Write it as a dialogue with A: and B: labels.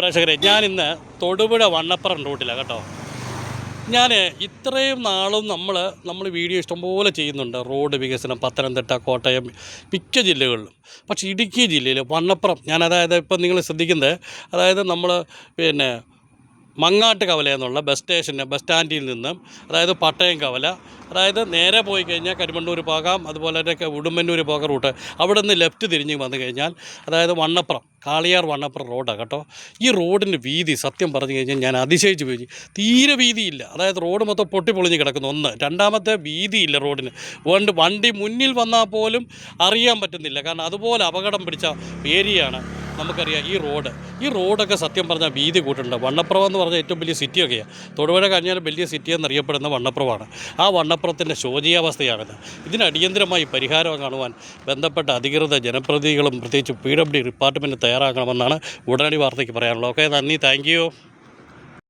A: പ്രേക്ഷകരെ ഞാൻ ഇന്ന് തൊടുപുഴ വണ്ണപ്പുറം റൂട്ടിലാണ് കേട്ടോ. ഞാൻ ഇത്രയും നാളും നമ്മൾ നമ്മൾ വീഡിയോ ഇഷ്ടംപോലെ ചെയ്യുന്നുണ്ട്. റോഡ് വികസനം പത്തനംതിട്ട കോട്ടയം മിക്ക ജില്ലകളിലും. പക്ഷേ ഇടുക്കി ജില്ലയിൽ വണ്ണപ്പുറം ഞാൻ അതായത് ഇപ്പം നിങ്ങൾ ശ്രദ്ധിക്കുന്നത് അതായത് നമ്മൾ പിന്നെ മങ്ങാട്ട് കവല എന്നുള്ള ബസ് സ്റ്റേഷന് ബസ് സ്റ്റാൻഡിൽ നിന്നും അതായത് പട്ടയം കവല അതായത് നേരെ പോയി കഴിഞ്ഞാൽ കരിമണ്ണൂർ പോകാം അതുപോലെ തന്നെ ഉടുമ്പന്നൂർ പോകാം റൂട്ട് അവിടെ നിന്ന് ലെഫ്റ്റ് തിരിഞ്ഞ് വന്നു കഴിഞ്ഞാൽ അതായത് വണ്ണപ്പുറം കാളിയാർ വണ്ണപ്പുറം റോഡാണ് കേട്ടോ. ഈ റോഡിന്റെ വീതി സത്യം പറഞ്ഞു കഴിഞ്ഞാൽ ഞാൻ അതിശയിച്ച് പോയി. തീരെ വീതിയില്ല. അതായത് റോഡ് മൊത്തം പൊട്ടിപ്പൊളിഞ്ഞ് കിടക്കുന്നു. ഒന്ന്. രണ്ടാമത്തെ വീതിയില്ല റോഡിന് വണ്ടി വണ്ടി മുന്നിൽ വന്നാൽ പോലും അറിയാൻ പറ്റുന്നില്ല. കാരണം അതുപോലെ അപകടം പിടിച്ച ഏരിയയാണ് നമുക്കറിയാം ഈ റോഡ് ഈ റോഡൊക്കെ സത്യം പറഞ്ഞാൽ വീതി കൂട്ടുണ്ട് വണ്ണപ്പുറം എന്ന് പറഞ്ഞാൽ ഏറ്റവും വലിയ സിറ്റിയൊക്കെയാണ് തൊടുപുഴ കഴിഞ്ഞാൽ വലിയ സിറ്റി എന്നറിയപ്പെടുന്ന വണ്ണപ്പുറമാണ് ആ വണ്ണപ്പുറത്തിന്റെ ശോചീയാവസ്ഥയാണിത്. ഇതിന് അടിയന്തരമായി പരിഹാരം കാണുവാൻ ബന്ധപ്പെട്ട അധികൃത ജനപ്രതിനിധികളും പ്രത്യേകിച്ച് പി ഡബ്ല്യു ഡിപ്പാർട്ട്മെന്റ് തയ്യാറാക്കണമെന്നാണ് ഉടനടി വാർത്തയ്ക്ക് പറയാനുള്ളത്. ഓക്കെ നന്ദി. താങ്ക്